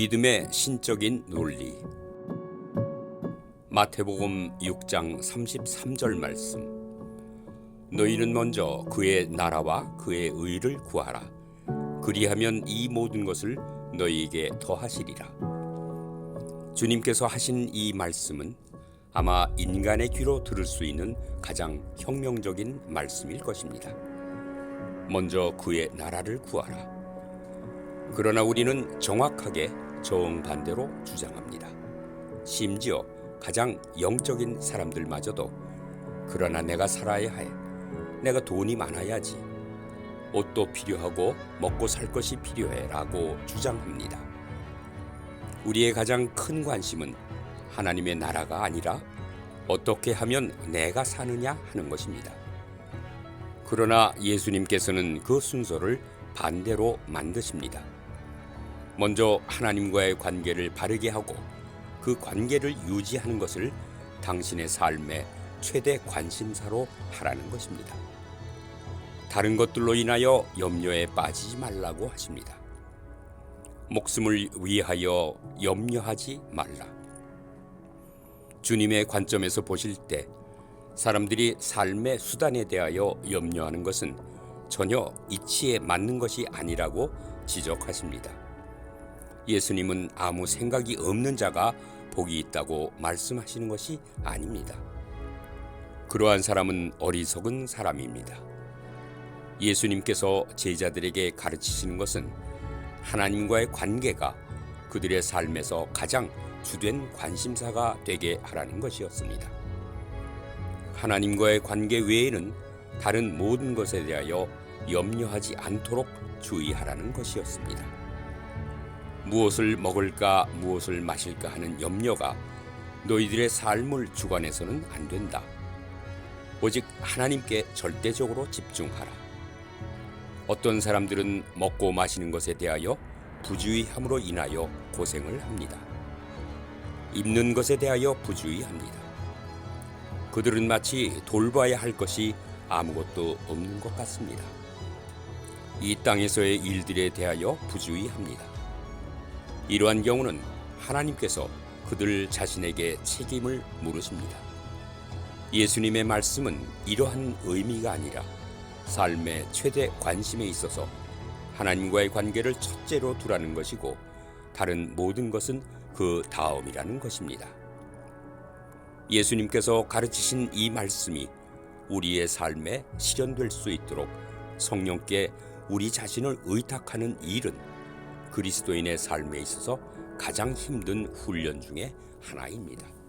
믿음의 신적인 논리 마태복음 6장 33절 말씀 너희는 먼저 그의 나라와 그의 의를 구하라 그리하면 이 모든 것을 너희에게 더하시리라 주님께서 하신 이 말씀은 아마 인간의 귀로 들을 수 있는 가장 혁명적인 말씀일 것입니다. 먼저 그의 나라를 구하라. 그러나 우리는 정확하게 정반대로 주장합니다. 심지어 가장 영적인 사람들마저도 그러나 내가 살아야 해. 내가 돈이 많아야지. 옷도 필요하고 먹고 살 것이 필요해 라고 주장합니다. 우리의 가장 큰 관심은 하나님의 나라가 아니라 어떻게 하면 내가 사느냐 하는 것입니다. 그러나 예수님께서는 그 순서를 반대로 만드십니다. 먼저 하나님과의 관계를 바르게 하고 그 관계를 유지하는 것을 당신의 삶의 최대 관심사로 하라는 것입니다. 다른 것들로 인하여 염려에 빠지지 말라고 하십니다. 목숨을 위하여 염려하지 말라. 주님의 관점에서 보실 때 사람들이 삶의 수단에 대하여 염려하는 것은 전혀 이치에 맞는 것이 아니라고 지적하십니다. 예수님은 아무 생각이 없는 자가 복이 있다고 말씀하시는 것이 아닙니다. 그러한 사람은 어리석은 사람입니다. 예수님께서 제자들에게 가르치시는 것은 하나님과의 관계가 그들의 삶에서 가장 주된 관심사가 되게 하라는 것이었습니다. 하나님과의 관계 외에는 다른 모든 것에 대하여 염려하지 않도록 주의하라는 것이었습니다. 무엇을 먹을까, 무엇을 마실까 하는 염려가 너희들의 삶을 주관해서는 안 된다. 오직 하나님께 절대적으로 집중하라. 어떤 사람들은 먹고 마시는 것에 대하여 부주의함으로 인하여 고생을 합니다. 입는 것에 대하여 부주의합니다. 그들은 마치 돌봐야 할 것이 아무것도 없는 것 같습니다. 이 땅에서의 일들에 대하여 부주의합니다. 이러한 경우는 하나님께서 그들 자신에게 책임을 물으십니다. 예수님의 말씀은 이러한 의미가 아니라 삶의 최대 관심에 있어서 하나님과의 관계를 첫째로 두라는 것이고 다른 모든 것은 그 다음이라는 것입니다. 예수님께서 가르치신 이 말씀이 우리의 삶에 실현될 수 있도록 성령께 우리 자신을 의탁하는 일은 그리스도인의 삶에 있어서 가장 힘든 훈련 중의 하나입니다.